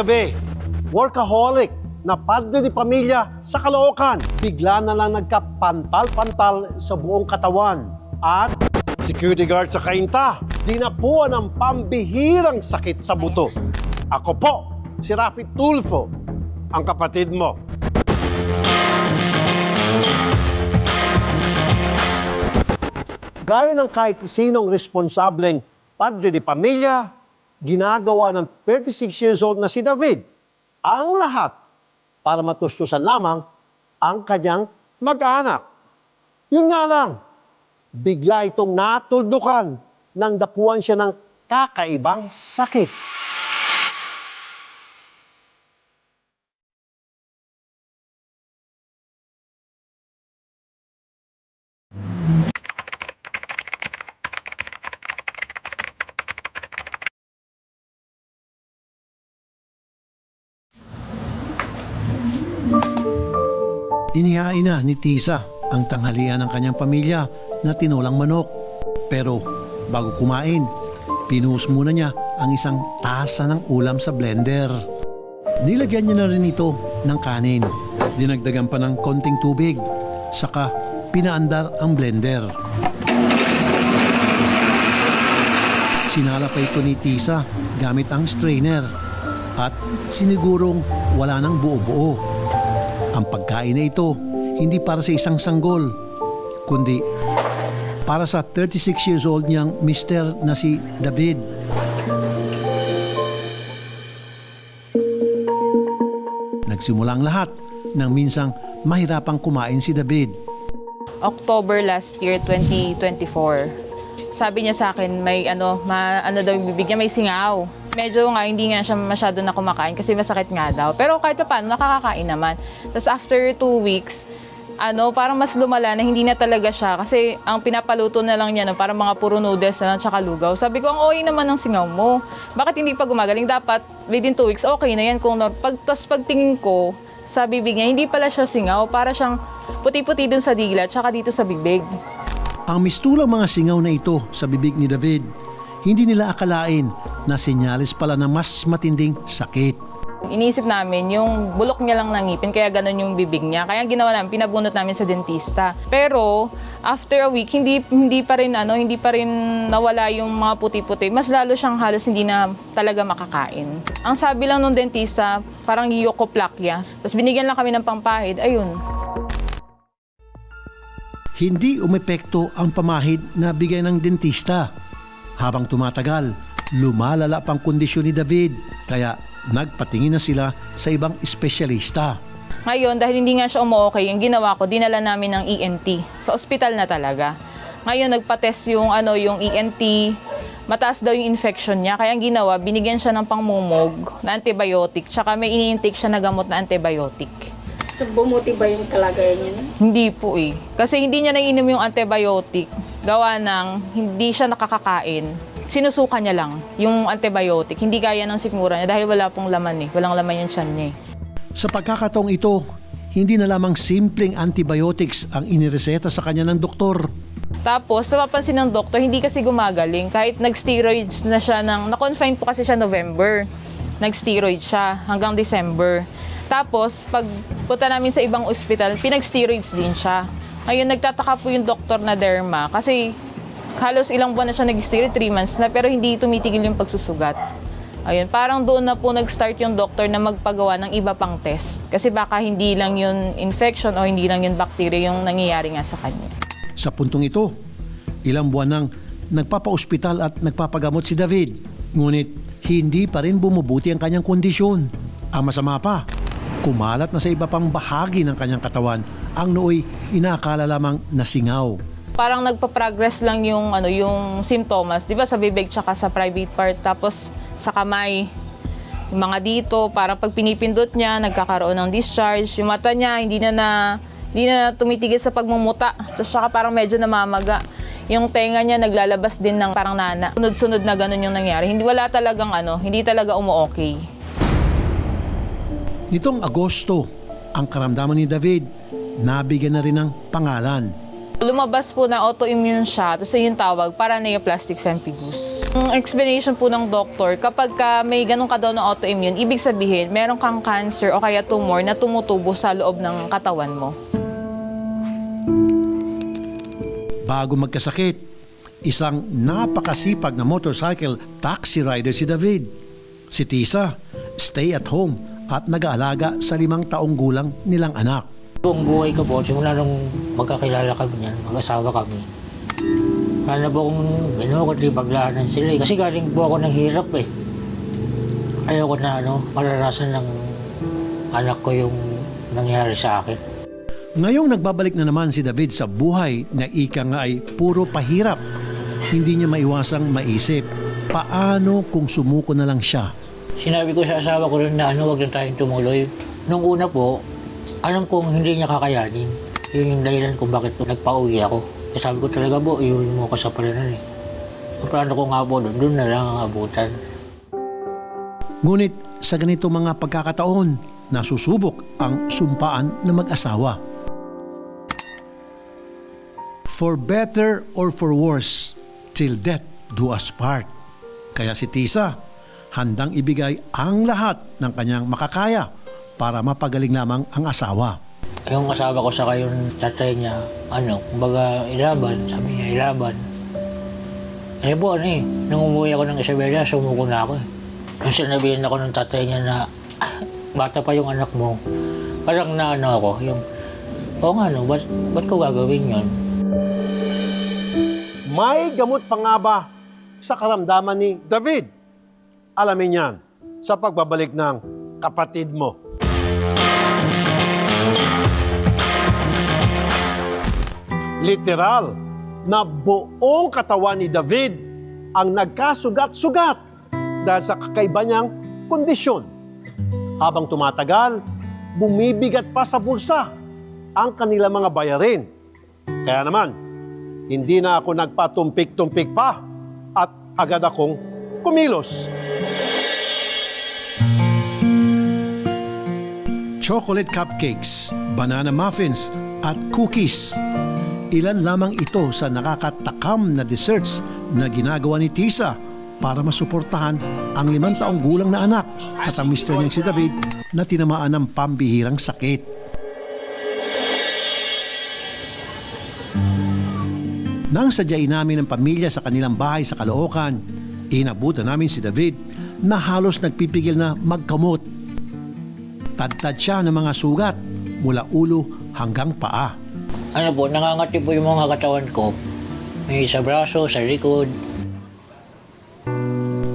gabi, workaholic na padre di pamilya sa Caloocan, bigla na lang nagkapantal-pantal sa buong katawan. At security guard sa Kainta, dinapuan ng pambihirang sakit sa buto. Ako po, si Rafi Tulfo, ang kapatid mo. Gaya ng kahit sinong responsableng padre de pamilya, ginagawa ng 36 years old na si David ang lahat para matustusan lamang ang kanyang mag-anak. Yun nga lang, bigla itong natuldukan nang dapuan siya ng kakaibang sakit. Inihain na ni Tisa ang tanghalian ng kanyang pamilya na tinulang manok. Pero bago kumain, pinuhos muna niya ang isang tasa ng ulam sa blender. Nilagyan niya na rin ito ng kanin. Dinagdagan pa ng konting tubig. Saka pinaandar ang blender. Sinala pa ito ni Tisa gamit ang strainer at sinigurong wala nang buo-buo. Ang pagkain na ito hindi para sa isang sanggol, kundi para sa 36 years old niyang mister na si David. Nagsimula ang lahat nang minsang mahirapang kumain si David. October last year, 2024. Sabi niya sa akin, may ano, ma, ano daw yung bibig niya, may singaw. Medyo nga, hindi nga siya masyado na kumakain kasi masakit nga daw. Pero kahit pa paano, nakakakain naman. Tapos after two weeks, ano, parang mas lumala na hindi na talaga siya kasi ang pinapaluto na lang niya no, parang mga puro noodles na lang tsaka lugaw. Sabi ko, ang okay naman ng singaw mo. Bakit hindi pa gumagaling? Dapat within two weeks, okay na yan. Kung pag, tas pagtingin ko sa bibig niya, hindi pala siya singaw. Para siyang puti-puti dun sa dila tsaka dito sa bibig. Ang mistulang mga singaw na ito sa bibig ni David, hindi nila akalain na sinyalis pala ng mas matinding sakit. Iniisip namin yung bulok niya lang ng ngipin, kaya ganun yung bibig niya. Kaya ginawa namin, pinabunot namin sa dentista. Pero after a week, hindi hindi pa rin ano, hindi pa rin nawala yung mga puti-puti. Mas lalo siyang halos hindi na talaga makakain. Ang sabi lang nung dentista, parang yukoplakya. Tapos binigyan lang kami ng pampahid, ayun. Hindi umepekto ang pamahid na bigay ng dentista. Habang tumatagal, lumalala pang kondisyon ni David, kaya nagpatingin na sila sa ibang espesyalista. Ngayon, dahil hindi nga siya umu-okay, yung ginawa ko, dinala namin ng ENT. Sa ospital na talaga. Ngayon, nagpa-test yung, ano, yung ENT, mataas daw yung infection niya. Kaya ang ginawa, binigyan siya ng pangmumog na antibiotic. Tsaka may ini-intake siya na gamot na antibiotic. So, bumuti ba yung kalagayan niya? Hindi po eh. Kasi hindi niya naiinom yung antibiotic. Gawa ng hindi siya nakakakain. Sinusuka niya lang yung antibiotic. Hindi gaya ng sikmura niya dahil wala pong laman eh. Walang laman yung tiyan niya eh. Sa pagkakataong ito, hindi na lamang simpleng antibiotics ang inireseta sa kanya ng doktor. Tapos, sa mapansin ng doktor, hindi kasi gumagaling. Kahit nag-steroids na siya ng... Na-confine po kasi siya November. Nag-steroid siya hanggang December. Tapos, pag punta namin sa ibang ospital, pinag-steroids din siya. Ngayon, nagtataka po yung doktor na derma kasi halos ilang buwan na siya nag-steroid, 3 months na, pero hindi tumitigil yung pagsusugat. Ayun, parang doon na po nag-start yung doktor na magpagawa ng iba pang test. Kasi baka hindi lang yun infection o hindi lang yun bacteria yung nangyayari nga sa kanya. Sa puntong ito, ilang buwan nang nagpapa-ospital at nagpapagamot si David. Ngunit hindi pa rin bumubuti ang kanyang kondisyon. Ang masama pa, kumalat na sa iba pang bahagi ng kanyang katawan ang nooy inaakala lamang nasingaw. parang nagpa-progress lang yung ano yung symptoms, 'di ba sa bibig tsaka sa private part tapos sa kamay. Yung mga dito, parang pag pinipindot niya, nagkakaroon ng discharge. Yung mata niya, hindi na na, hindi na tumitigil sa pagmumuta. Tapos saka parang medyo namamaga. Yung tenga niya naglalabas din ng parang nana. Sunod-sunod na ganun yung nangyari. Hindi wala talagang ano, hindi talaga umu-okay. Nitong Agosto, ang karamdaman ni David nabigyan na rin ng pangalan. Lumabas po na autoimmune siya, tapos yun yung tawag, para neoplastic pemphigus. Ang explanation po ng doktor, kapag ka may ganun ka daw na autoimmune, ibig sabihin, meron kang cancer o kaya tumor na tumutubo sa loob ng katawan mo. Bago magkasakit, isang napakasipag na motorcycle taxi rider si David. Si Tisa, stay at home at nag-aalaga sa limang taong gulang nilang anak. Buong buhay ko po, simula nung magkakilala kami niyan, mag-asawa kami. Wala na po akong gano'n, kundi paglaanan sila eh. Kasi galing po ako ng hirap eh. Ayoko na ano, mararasan ng anak ko yung nangyari sa akin. Ngayong nagbabalik na naman si David sa buhay na ika nga ay puro pahirap, hindi niya maiwasang maisip, paano kung sumuko na lang siya? Sinabi ko sa asawa ko rin na ano, wag na tayong tumuloy. Nung una po, alam kong hindi niya kakayanin. Yun yung dahilan kung bakit nagpa-uwi ako. Kasi sabi ko talaga po, iuwi mo ako sa palanan eh. Ang plano ko nga po doon, doon na lang ang abutan. Ngunit sa ganito mga pagkakataon, nasusubok ang sumpaan ng mag-asawa. For better or for worse, till death do us part. Kaya si Tisa, handang ibigay ang lahat ng kanyang makakaya para mapagaling lamang ang asawa. Yung asawa ko sa yung tatay niya, ano, kumbaga ilaban, sabi niya ilaban. Kasi po ano eh, nung umuwi ako ng Isabela, sumuko na ako eh. Kung sinabihin ako ng tatay niya na "Ah, bata pa yung anak mo, parang na ano ako, yung, oo nga no, ba't, ba't ko gagawin yun? May gamot pa nga ba sa karamdaman ni David? Alamin yan sa pagbabalik ng kapatid mo. Literal na buong katawan ni David ang nagkasugat-sugat dahil sa kakaiba niyang kondisyon. Habang tumatagal, bumibigat pa sa bulsa ang kanila mga bayarin. Kaya naman, hindi na ako nagpatumpik-tumpik pa at agad akong kumilos. Chocolate cupcakes, banana muffins at cookies. Ilan lamang ito sa nakakatakam na desserts na ginagawa ni Tisa para masuportahan ang limang taong gulang na anak at ang mister niyang si David na tinamaan ng pambihirang sakit. Nang sadyain namin ng pamilya sa kanilang bahay sa Caloocan, inabutan namin si David na halos nagpipigil na magkamot. Tadtad siya ng mga sugat mula ulo hanggang paa. Ano po, nangangati po yung mga katawan ko. May sa braso, sa likod.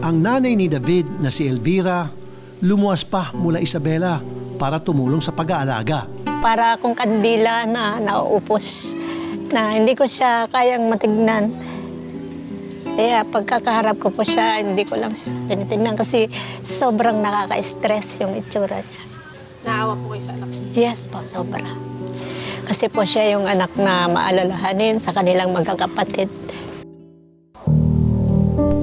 Ang nanay ni David na si Elvira lumuwas pa mula Isabela para tumulong sa pag-aalaga. para akong kandila na nauupos na hindi ko siya kayang matignan. Kaya pagkakaharap ko po siya, hindi ko lang siya tinitignan kasi sobrang nakaka-stress yung itsura niya. Naawa po kayo sa anak. Yes po, sobra. Kasi po siya yung anak na maalalahanin sa kanilang magkakapatid.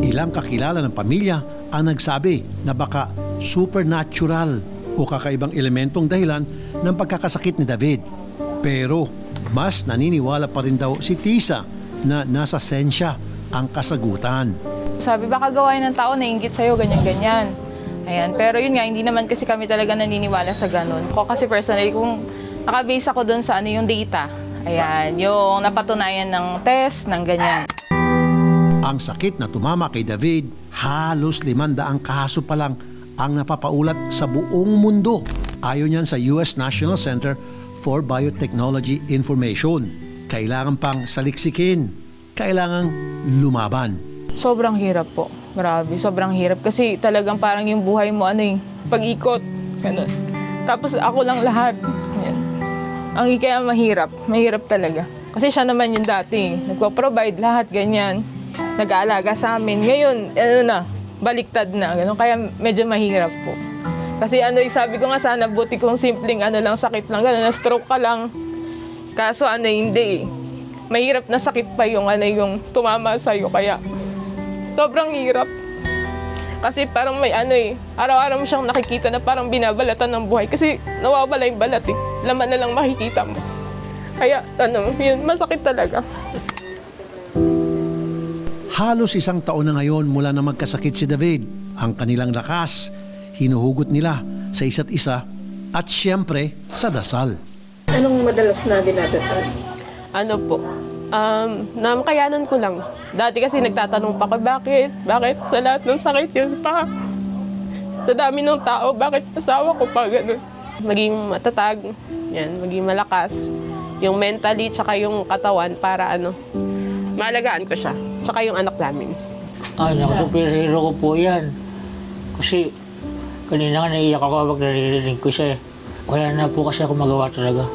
Ilang kakilala ng pamilya ang nagsabi na baka supernatural o kakaibang elementong dahilan ng pagkakasakit ni David. Pero mas naniniwala pa rin daw si Tisa na nasa sensya ang kasagutan. Sabi, baka gawain ng tao, nainggit sa'yo, ganyan-ganyan. Ayan. Pero yun nga, hindi naman kasi kami talaga naniniwala sa ganun. Ako kasi personally, kung nakabase ako doon sa ano yung data, ayan, yung napatunayan ng test, ng ganyan. Ang sakit na tumama kay David, halos limandaang kaso pa lang ang napapaulat sa buong mundo. Ayon yan sa US National Center for Biotechnology Information. Kailangan pang saliksikin. Kailangang lumaban. Sobrang hirap po. Grabe, sobrang hirap. Kasi talagang parang yung buhay mo, ano eh, pag-ikot. Ganun. Tapos ako lang lahat. Yan. Ang kaya mahirap. Mahirap talaga. Kasi siya naman yung dati. Nagpo-provide lahat, ganyan. Nag-aalaga sa amin. Ngayon, ano na, baliktad na. Ganun. Kaya medyo mahirap po. Kasi ano, eh, sabi ko nga sana, buti kung simpleng ano lang, sakit lang, gano'n, na-stroke ka lang. Kaso ano, hindi eh. Mahirap na sakit pa yung ano, yung tumama sa'yo. Kaya sobrang hirap. Kasi parang may ano eh, araw-araw mo siyang nakikita na parang binabalatan ng buhay. Kasi nawawala yung balat eh. Laman na lang makikita mo. Kaya ano, yun, masakit talaga. Halos isang taon na ngayon mula na magkasakit si David. Ang kanilang lakas, hinuhugot nila sa isa't isa at siyempre sa dasal. Anong madalas na dinadasal? Ano po? Um, namakayanan ko lang. Dati kasi nagtatanong pa ko, bakit? Bakit? Sa lahat ng sakit yun pa. Sa dami ng tao, bakit asawa ko pa ganun? Maging matatag, yan, maging malakas. Yung mentally, tsaka yung katawan para ano, maalagaan ko siya. Tsaka yung anak namin. Ay, naku, superhero ko po yan. Kasi kanina nga naiyak ako habang naririnig ko siya eh. Wala na po kasi ako magawa talaga.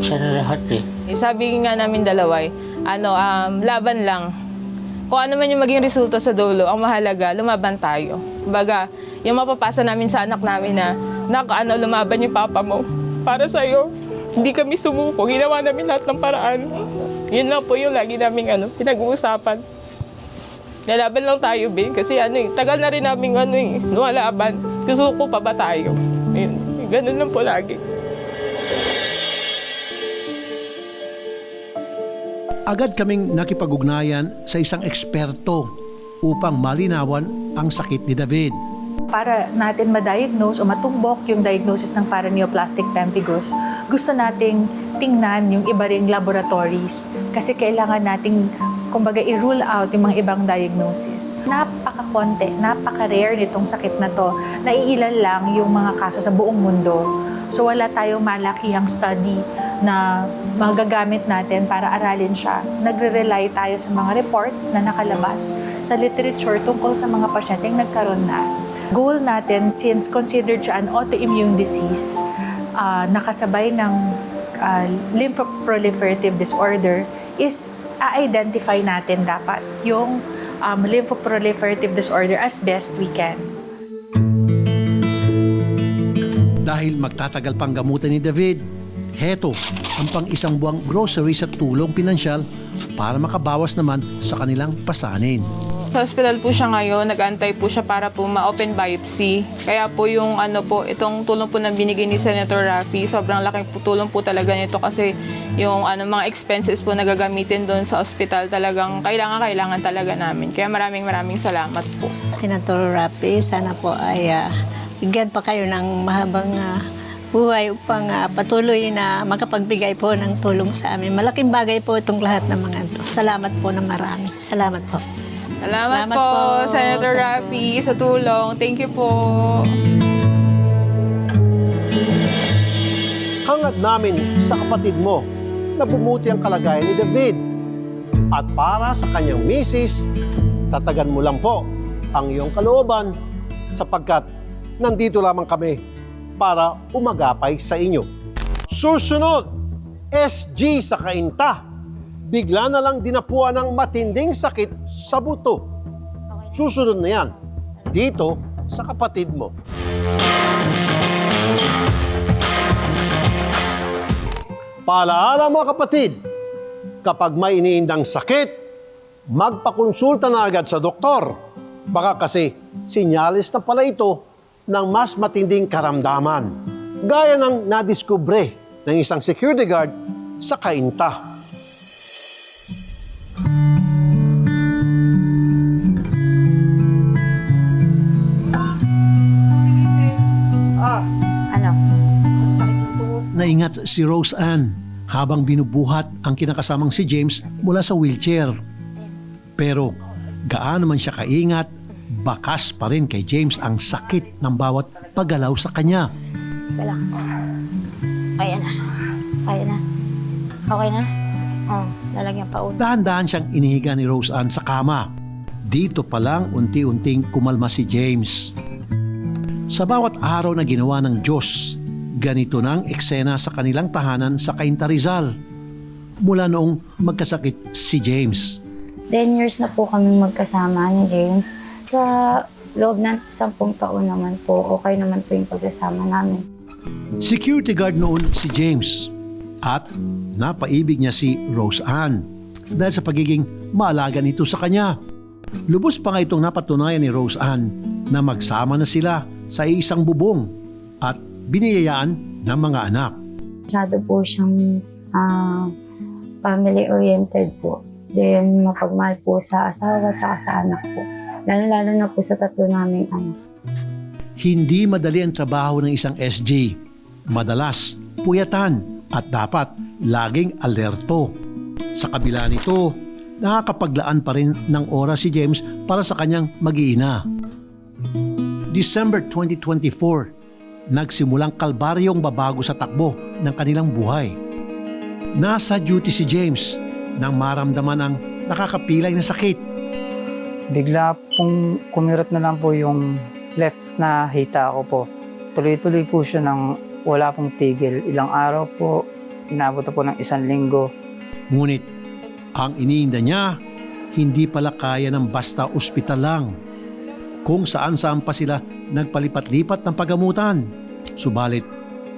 Siya na lahat eh. Eh, Sabi nga namin dalawa, eh, ano, um, laban lang. Kung ano man yung maging resulta sa dulo, ang mahalaga, lumaban tayo. Kumbaga, yung mapapasa namin sa anak namin na, nak, ano, lumaban yung papa mo. Para sa'yo, hindi kami sumuko. Ginawa namin lahat ng paraan. Yun lang po yung lagi namin ano, pinag-uusapan. Lalaban lang tayo, be. Kasi ano eh, tagal na rin namin ano eh, lumalaban. Susuko pa ba tayo? Yun, ganun lang po lagi. Agad kaming nakipag-ugnayan sa isang eksperto upang malinawan ang sakit ni David. para natin ma-diagnose o matumbok yung diagnosis ng paraneoplastic pemphigus, gusto nating tingnan yung iba ring laboratories kasi kailangan nating kumbaga i-rule out yung mga ibang diagnosis. Napaka-konti, napaka-rare nitong sakit na to. Naiilan lang yung mga kaso sa buong mundo. So wala tayong malakihang study na magagamit natin para aralin siya. Nagre-rely tayo sa mga reports na nakalabas sa literature tungkol sa mga pasyenteng nagkaroon na. Goal natin, since considered siya an autoimmune disease, ah, nakasabay ng ah, lymphoproliferative disorder, is a-identify natin dapat yung um, lymphoproliferative disorder as best we can. Dahil magtatagal pang gamutan ni David, heto ang pang isang buwang groceries at tulong pinansyal para makabawas naman sa kanilang pasanin. Sa hospital po siya ngayon, nag-antay po siya para po ma-open biopsy. Kaya po yung ano po, itong tulong po na binigay ni Senator Raffy, sobrang laking po tulong po talaga nito kasi yung ano mga expenses po na gagamitin doon sa hospital talagang kailangan kailangan talaga namin. Kaya maraming maraming salamat po. Senator Rapi, sana po ay ah, bigyan pa kayo ng mahabang ah, buhay upang ah, patuloy na makapagbigay po ng tulong sa amin. Malaking bagay po itong lahat ng mga ito. Salamat po na marami. Salamat po. Salamat, Salamat po, po, Senator Senator. Raffy, sa tulong. Thank you po. Hangad namin sa kapatid mo na bumuti ang kalagayan ni David. At para sa kanyang misis, tatagan mo lang po ang iyong kalooban sapagkat nandito lamang kami para umagapay sa inyo. Susunod, SG sa kainta. Bigla na lang dinapuan ng matinding sakit sa buto. Susunod na yan, dito sa kapatid mo. Paalaala mga kapatid, kapag may iniindang sakit, magpakonsulta na agad sa doktor. Baka kasi sinyalis na pala ito ng mas matinding karamdaman. Gaya ng nadiskubre ng isang security guard sa kainta. Naingat si Rose Ann habang binubuhat ang kinakasamang si James mula sa wheelchair. Pero gaano man siya kaingat, bakas pa rin kay James ang sakit ng bawat paggalaw sa kanya. Kaya na. Kaya na. Okay na? Oo. lalagyan pa ulo. Dahan-dahan siyang inihiga ni Rose Ann sa kama. Dito pa lang unti-unting kumalma si James. Sa bawat araw na ginawa ng Diyos, ganito nang eksena sa kanilang tahanan sa Cainta Rizal. Mula noong magkasakit si James. 10 years na po kami magkasama ni James. Sa loob ng 10 taon naman po, okay naman po yung pagsasama namin. Security guard noon si James at napaibig niya si Rose Ann dahil sa pagiging maalaga nito sa kanya. Lubos pa nga itong napatunayan ni Rose Ann na magsama na sila sa isang bubong at biniyayaan ng mga anak. masyado po siyang ah, family-oriented po. Then, mapagmahal po sa asawa at sa anak po. Lalo-lalo na po sa tatlo naming anak. Hindi madali ang trabaho ng isang SJ. Madalas, puyatan at dapat laging alerto. Sa kabila nito, nakakapaglaan pa rin ng oras si James para sa kanyang mag-iina. December 2024, nagsimulang kalbaryong babago sa takbo ng kanilang buhay. Nasa duty si James nang maramdaman ang nakakapilay na sakit. Bigla pong kumirot na lang po yung left na hita ko po. Tuloy-tuloy po siya ng wala pong tigil. Ilang araw po, inabot na po ng isang linggo. Ngunit ang iniinda niya, hindi pala kaya ng basta ospital lang. Kung saan saan pa sila nagpalipat-lipat ng pagamutan. Subalit,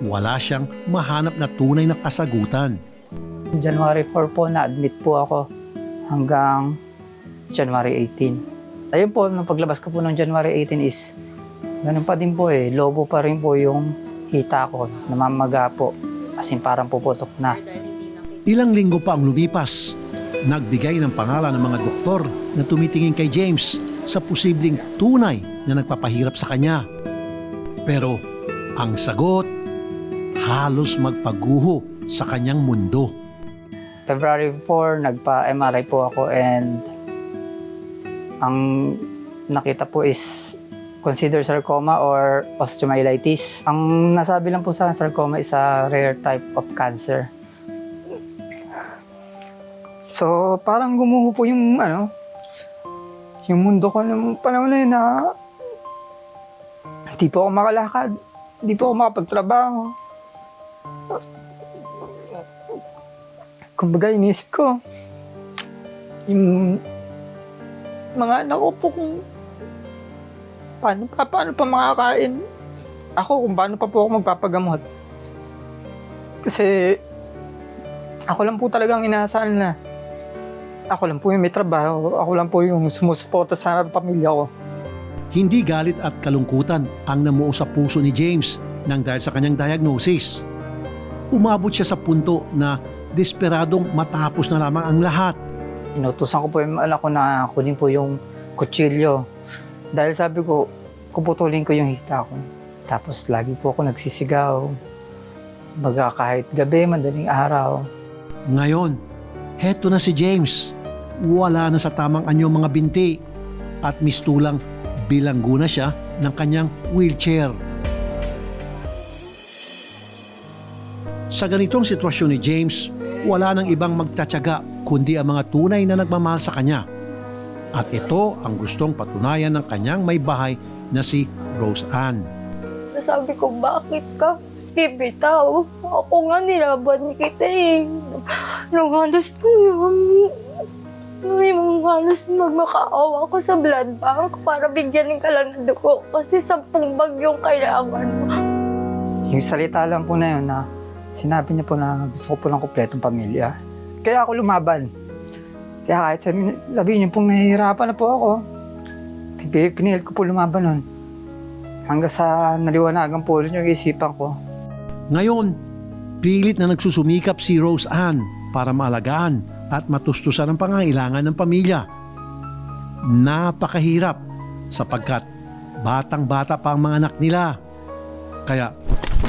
wala siyang mahanap na tunay na kasagutan. January 4 po, na-admit po ako hanggang January 18. Ayun po, nung paglabas ko po ng January 18 is, ganun pa din po eh, lobo pa rin po yung hita ko, namamaga po. As in, parang puputok na. Ilang linggo pa ang lumipas. Nagbigay ng pangalan ng mga doktor na tumitingin kay James sa posibleng tunay na nagpapahirap sa kanya. Pero ang sagot, halos magpaguho sa kanyang mundo. February 4, nagpa-MRI po ako and ang nakita po is consider sarcoma or osteomyelitis. Ang nasabi lang po sa sarcoma is a rare type of cancer. So, parang gumuho po yung ano, yung mundo ko ng panahon na yun na hindi po ako makalakad, hindi po ako makapagtrabaho. kumbaga inisip ko, yung mga anak ko po paano pa, paano pa makakain. Ako kung paano pa po ako magpapagamot. Kasi ako lang po talagang inaasahan na ako lang po yung may trabaho, ako lang po yung sumusuporta sa pamilya ko. Hindi galit at kalungkutan ang namuo sa puso ni James nang dahil sa kanyang diagnosis. Umabot siya sa punto na desperadong matapos na lamang ang lahat. Inutusan ko po yung anak ko na kunin po yung kutsilyo. Dahil sabi ko, kuputulin ko yung hita ko. Tapos lagi po ako nagsisigaw. Baga kahit gabi, madaling araw. Ngayon, heto na si James. Wala na sa tamang anyo mga binti at mistulang bilanggo na siya ng kanyang wheelchair. Sa ganitong sitwasyon ni James, wala nang ibang magtatyaga kundi ang mga tunay na nagmamahal sa kanya. At ito ang gustong patunayan ng kanyang may bahay na si Rose Ann. Sabi ko, bakit ka bibitaw? Ako nga nilaban kita eh. Nung halos nung, nung halos magmakaawa ko sa blood bank para bigyan ka lang ng dugo kasi sampung bag yung kailangan mo. Yung salita lang po na yun na sinabi niya po na gusto ko po ng kompletong pamilya. Kaya ako lumaban. Kaya kahit sabihin, sabihin niyo pong nahihirapan na po ako, pinilit ko po lumaban nun. Hanggang sa naliwanagan po ulit yung isipan ko. Ngayon, pilit na nagsusumikap si Rose Ann para maalagaan at matustusan ang pangangailangan ng pamilya. Napakahirap sapagkat batang-bata pa ang mga anak nila. Kaya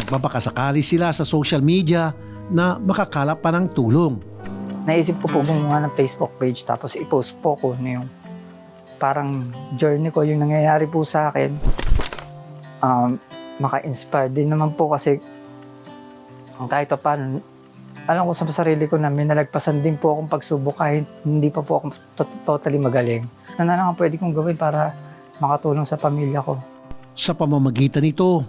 nagbabakasakali sila sa social media na makakalap pa ng tulong. Naisip ko po gumawa ng Facebook page tapos i-post po ko na yung parang journey ko, yung nangyayari po sa akin. Um, maka-inspire din naman po kasi ang kahit pa paano, alam ko sa sarili ko na may nalagpasan din po akong pagsubok kahit hindi pa po ako to- totally magaling. Ano na lang ang pwede kong gawin para makatulong sa pamilya ko. Sa pamamagitan nito,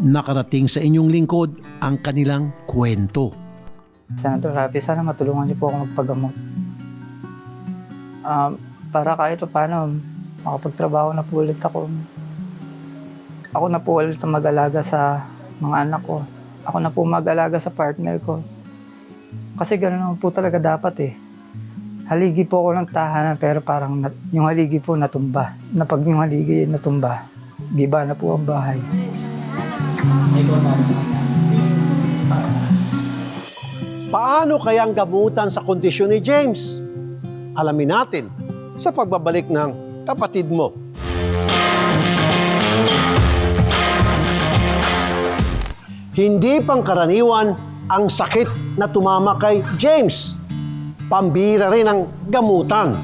nakarating sa inyong lingkod ang kanilang kwento. Senator Rafi, sana matulungan niyo po ako magpagamot. Um, para kahit pa paano, makapagtrabaho na po ulit ako. Ako na po ulit ang mag-alaga sa mga anak ko. Ako na po mag-alaga sa partner ko. Kasi gano'n naman po talaga dapat eh. Haligi po ako ng tahanan pero parang nat- yung haligi po natumba. Na pag yung haligi natumba, giba na po ang bahay. Paano kaya ang gamutan sa kondisyon ni James? Alamin natin sa pagbabalik ng kapatid mo. Hindi pangkaraniwan ang sakit na tumama kay James. Pambira rin ang gamutan.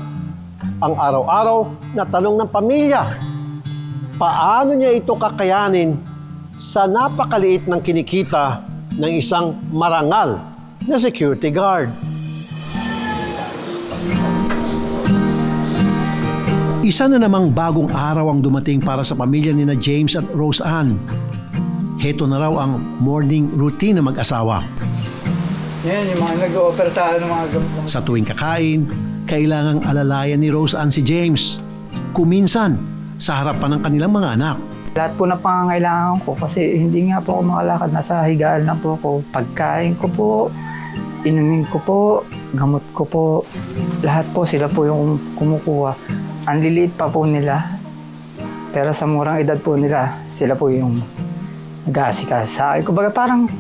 Ang araw-araw na tanong ng pamilya, paano niya ito kakayanin sa napakaliit ng kinikita ng isang marangal na security guard. Isa na namang bagong araw ang dumating para sa pamilya ni na James at Rose Ann. Heto na raw ang morning routine ng mag-asawa. Yan, yung mga nag-o-offer sa ano, mga gamot. Sa tuwing kakain, kailangang alalayan ni Rose Ann si James. Kuminsan, sa harapan ng kanilang mga anak. Lahat po na pangangailangan ko kasi hindi nga po ako makalakad. Nasa higaan lang po ako. Pagkain ko po, inumin ko po, gamot ko po. Lahat po sila po yung kumukuha. Ang liliit pa po nila. Pero sa murang edad po nila, sila po yung nag-aasikas sa akin. Kumbaga parang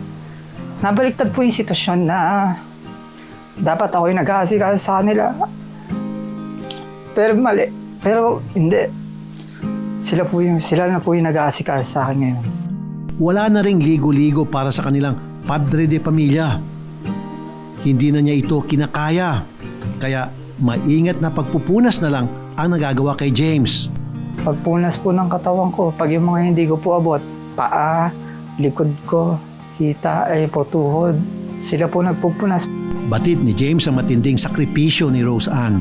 nabaliktad po yung sitwasyon na dapat ako yung nag-aasikas sa kanila. Pero mali. Pero hindi. Sila po yung, sila na po yung nag-aasikas sa akin ngayon. Wala na ring ligo-ligo para sa kanilang padre de pamilya. Hindi na niya ito kinakaya. Kaya maingat na pagpupunas na lang ang nagagawa kay James. Pagpunas po ng katawan ko, pag yung mga hindi ko po abot, paa, likod ko, hita, ay po tuhod, sila po nagpupunas. Batid ni James ang matinding sakripisyo ni Rose Ann.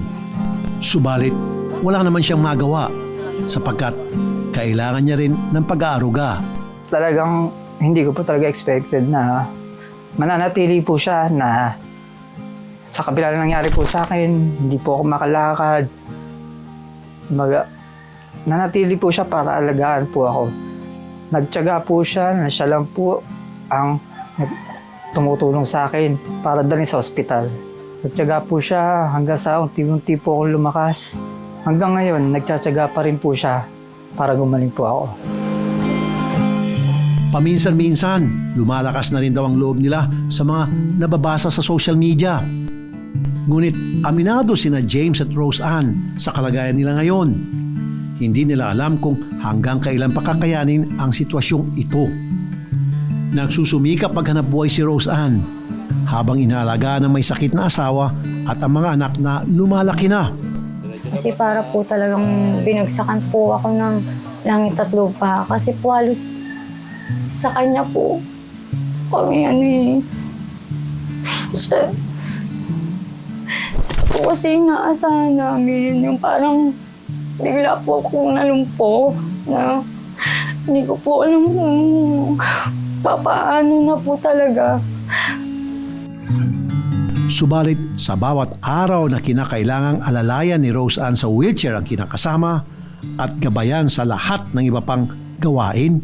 Subalit, wala naman siyang magawa sapagkat kailangan niya rin ng pag-aaruga. Talagang hindi ko po talaga expected na mananatili po siya na sa kabila na nangyari po sa akin, hindi po ako makalakad. Maga, nanatili po siya para alagaan po ako. Nagtyaga po siya na siya lang po ang tumutulong sa akin para dalhin sa ospital. Nagtyaga po siya hanggang sa unti-unti po ako lumakas. Hanggang ngayon, nagtsatsaga pa rin po siya para gumaling po ako. Paminsan-minsan, lumalakas na rin daw ang loob nila sa mga nababasa sa social media. Ngunit aminado sina James at Rose Ann sa kalagayan nila ngayon. Hindi nila alam kung hanggang kailan pakakayanin ang sitwasyong ito. Nagsusumikap paghanap buhay si Rose Ann habang inaalagaan ng may sakit na asawa at ang mga anak na lumalaki na. Kasi para po talagang binagsakan po ako ng langit at lupa. Kasi po halos sa kanya po kami ano eh. Po kasi inaasahan namin yung parang bigla po akong nalumpo na hindi ko po alam kung papaano na po talaga. Subalit sa bawat araw na kinakailangang alalayan ni Rose Ann sa wheelchair ang kinakasama at gabayan sa lahat ng iba pang gawain,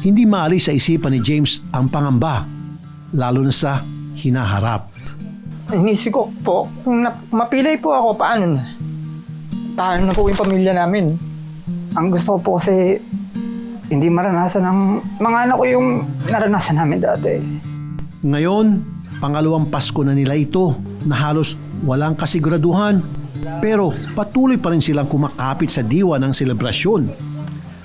hindi maalis sa isipan ni James ang pangamba, lalo na sa hinaharap. Inisip ko po, kung na- mapilay po ako, paano na? Paano na po yung pamilya namin? Ang gusto ko po kasi hindi maranasan ng mga anak ko yung naranasan namin dati. Ngayon, pangalawang Pasko na nila ito na halos walang kasiguraduhan. Pero patuloy pa rin silang kumakapit sa diwa ng selebrasyon.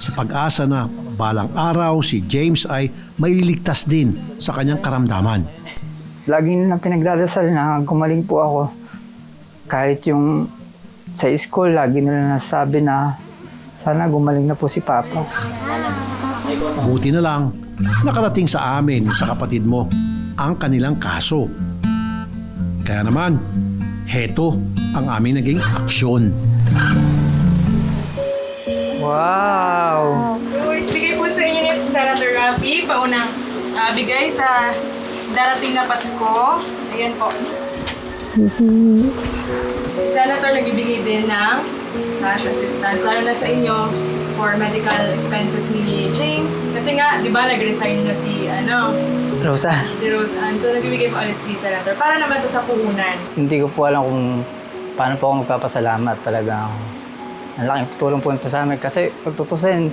Sa pag-asa na balang araw si James ay maililigtas din sa kanyang karamdaman. Lagi nilang pinagdadasal na gumaling po ako. Kahit yung sa school, lagi nila nasabi na sana gumaling na po si Papa. Buti na lang, nakarating sa amin sa kapatid mo ang kanilang kaso. Kaya naman, heto ang aming naging aksyon. Wow! Viewers, bigay po sa inyo ni Senator Rafi, paunang ah, bigay sa darating na Pasko. Ayan po. Si Senator nagbibigay din ng cash assistance, lalo na sa inyo for medical expenses ni James. Kasi nga, di ba, nag-resign na si, ano, Rosa, si Rose Ann. So, nagbibigay po ulit si Senator. Para naman to sa puhunan. hindi ko po alam kung paano po ako magpapasalamat talaga. Ang laking tulong po ito sa amin kasi pagtutusin,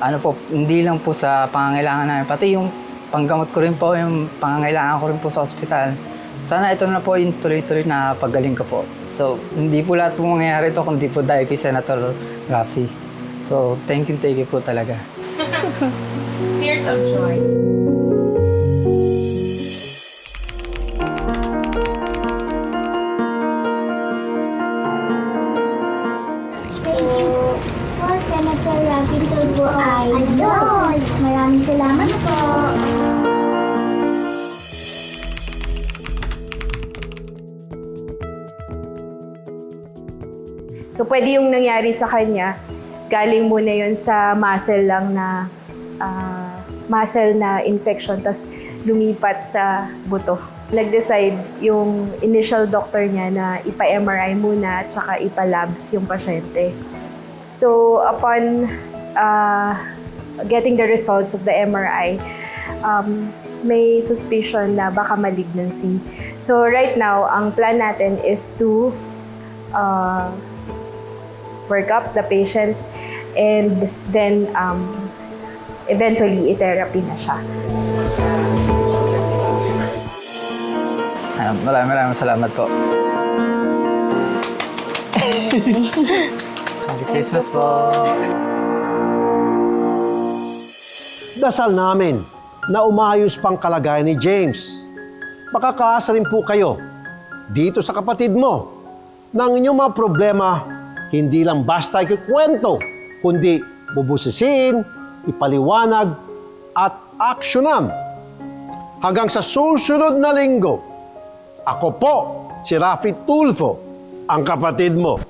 ano po, hindi lang po sa pangangailangan namin, pati yung panggamot ko rin po, yung pangangailangan ko rin po sa ospital. sana ito na po yung tuloy-tuloy na paggaling ko po. So, hindi po lahat po mangyayari ito kundi po dahil kay Senator Rafi. So, thank you, thank you po talaga. Tears of joy. So pwede yung nangyari sa kanya, galing muna yon sa muscle lang na ah, muscle na infection, tas lumipat sa buto. Nag-decide yung initial doctor niya na ipa-MRI muna at saka ipa-labs yung pasyente. So upon ah, getting the results of the MRI, um, may suspicion na baka malignancy. So right now, ang plan natin is to uh, work up the patient and then um, eventually i-therapy na siya. Ayun, maraming maraming salamat po. Merry Christmas po. Dasal namin na umayos pang kalagayan ni James. Makakaasa rin po kayo dito sa kapatid mo ng inyong mga problema hindi lang basta ikikwento, kundi bubusisiin, ipaliwanag, at aksyonan. Hanggang sa susunod na linggo, ako po, si Rafi Tulfo, ang kapatid mo.